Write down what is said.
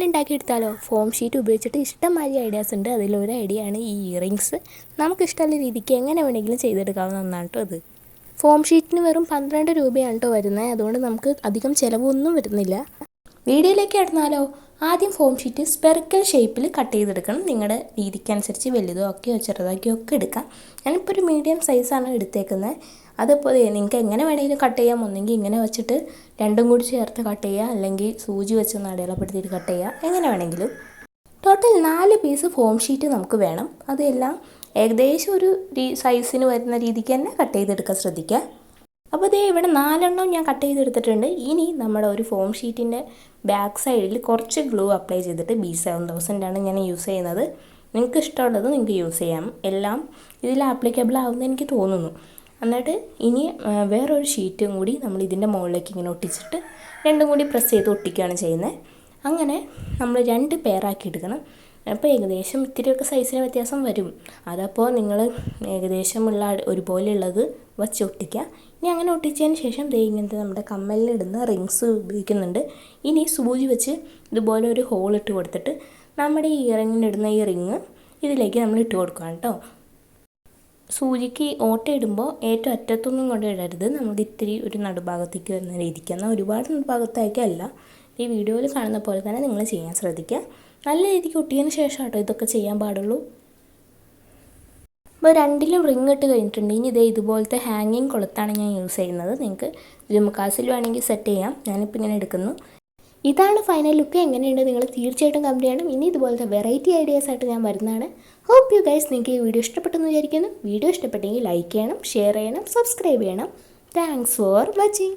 കമ്മൽ ഉണ്ടാക്കിയെടുത്താലോ? Form sheet ഉപയോഗിച്ചിട്ട് ഇഷ്ടംമാതിരി ideas ഉണ്ട്. അതിലൊരു ഐഡിയ ആണ് ഈ ഇയറിങ്സ് നമുക്ക് ഇഷ്ടമുള്ള രീതിക്ക് എങ്ങനെ വേണമെങ്കിലും ചെയ്തെടുക്കാവുന്ന ഒന്നാണ് കേട്ടോ അത് ഫോം ഷീറ്റിന് വെറും പന്ത്രണ്ട് രൂപയാണ് കേട്ടോ വരുന്നത്. അതുകൊണ്ട് നമുക്ക് അധികം ചിലവൊന്നും വരുന്നില്ല. വീഡിയോയിലേക്ക് കടന്നാലോ? ആദ്യം ഫോം ഷീറ്റ് സ്പെറിക്കൽ ഷേപ്പിൽ കട്ട് ചെയ്തെടുക്കണം. നിങ്ങളുടെ രീതിക്കനുസരിച്ച് വലുതോ ഒക്കെയോ ചെറുതാക്കിയോ ഒക്കെ എടുക്കാം. ഞാനിപ്പോൾ ഒരു മീഡിയം സൈസാണ് എടുത്തേക്കുന്നത് അതിപ്പോൾ നിങ്ങൾക്ക് എങ്ങനെ വേണമെങ്കിലും കട്ട് ചെയ്യാം. ഒന്നെങ്കിൽ ഇങ്ങനെ വെച്ചിട്ട് രണ്ടും കൂടി ചേർത്ത് കട്ട് ചെയ്യുക അല്ലെങ്കിൽ സൂചി വെച്ച് അടയാളപ്പെടുത്തിയിട്ട് കട്ട് ചെയ്യുക എങ്ങനെ വേണമെങ്കിലും. ടോട്ടൽ നാല് പീസ് ഫോം ഷീറ്റ് നമുക്ക് വേണം. അതെല്ലാം ഏകദേശം ഒരു സൈസിന് വരുന്ന രീതിക്ക് തന്നെ കട്ട് ചെയ്തെടുക്കാൻ ശ്രദ്ധിക്കുക അപ്പോൾ ദേ ഇവിടെ നാലെണ്ണം ഞാൻ കട്ട് ചെയ്തെടുത്തിട്ടുണ്ട്. ഇനി നമ്മുടെ ഒരു ഫോം ഷീറ്റിന്റെ ബാക്ക് സൈഡിൽ കുറച്ച് ഗ്ലൂ അപ്ലൈ ചെയ്തിട്ട് ബി സെവൻ തൗസൻഡാണ് ഞാൻ യൂസ് ചെയ്യുന്നത്. നിങ്ങൾക്ക് ഇഷ്ടമുള്ളത് നിങ്ങൾക്ക് യൂസ് ചെയ്യാം. എല്ലാം ഇതിൽ ആപ്ലിക്കബിൾ ആവുമെന്ന് എനിക്ക് തോന്നുന്നു. എന്നിട്ട് ഇനി വേറൊരു ഷീറ്റും കൂടി നമ്മൾ ഇതിന്റെ മുകളിലേക്ക് ഇങ്ങനെ ഒട്ടിച്ചിട്ട് രണ്ടും കൂടി പ്രസ് ചെയ്ത് ഒട്ടിക്കുകയാണ് ചെയ്യുന്നത്. അങ്ങനെ നമ്മൾ രണ്ട് പെയറാക്കി എടുക്കണം. അപ്പോൾ ഏകദേശം ഇത്തിരിയൊക്കെ സൈസിന് വ്യത്യാസം വരും. അതപ്പോൾ നിങ്ങൾ ഏകദേശമുള്ള ഒരുപോലെയുള്ളത് വച്ച് ഒട്ടിക്കുക. ഇനി അങ്ങനെ ഒട്ടിച്ചതിന് ശേഷം ദേ ഇങ്ങനത്തെ നമ്മുടെ കമ്മലിലിടുന്ന റിങ്സ് ഉപയോഗിക്കുന്നുണ്ട്. ഇനി സൂചി വെച്ച് ഇതുപോലെ ഒരു ഹോൾ ഇട്ട് കൊടുത്തിട്ട് നമ്മുടെ ഈ ഇയറിങ്ങിനിടുന്ന ഈ റിങ് ഇതിലേക്ക് നമ്മൾ ഇട്ട് കൊടുക്കുകയാണ് കേട്ടോ. സൂചിക്ക് ഓട്ട ഇടുമ്പോൾ ഏറ്റവും അറ്റത്തൊന്നും കൊണ്ട് ഇടരുത്. നമ്മൾ ഇത്തിരി ഒരു നടുഭാഗത്തേക്ക് വരുന്ന രീതിക്ക്. എന്നാൽ ഒരുപാട് നടുഭാഗത്തേക്കല്ല ഈ വീഡിയോയിൽ കാണുന്ന പോലെ തന്നെ നിങ്ങൾ ചെയ്യാൻ ശ്രദ്ധിക്കുക. നല്ല രീതിക്ക് ഒട്ടിയതിന് ശേഷം കേട്ടോ ഇതൊക്കെ ചെയ്യാൻ പാടുള്ളൂ. അപ്പോൾ രണ്ടിലും റിങ് ഇട്ട് കഴിഞ്ഞിട്ടുണ്ട്. ഇനി ഇതേ ഇതുപോലത്തെ ഹാങ്ങിങ് കൊളുത്താണ് ഞാൻ യൂസ് ചെയ്യുന്നത്. നിങ്ങൾക്ക് ജുമക്കാസിൽ വേണമെങ്കിൽ സെറ്റ് ചെയ്യാം. ഞാനിപ്പോൾ ഇങ്ങനെ എടുക്കുന്നു. ഇതാണ് ഫൈനൽ ലുക്ക്. എങ്ങനെയുണ്ട്? നിങ്ങൾ തീർച്ചയായിട്ടും കമന്റ് ചെയ്യണം. ഇനി ഇതുപോലത്തെ വെറൈറ്റി ഐഡിയാസ് ആയിട്ട് ഞാൻ വരുന്നതാണ്. ഹോപ്പ് യു ഗൈസ് നിങ്ങൾക്ക് ഈ വീഡിയോ ഇഷ്ടപ്പെട്ടെന്ന് വിചാരിക്കുന്നു. വീഡിയോ ഇഷ്ടപ്പെട്ടെങ്കിൽ ലൈക്ക് ചെയ്യണം ഷെയർ ചെയ്യണം സബ്സ്ക്രൈബ് ചെയ്യണം. Thanks for watching.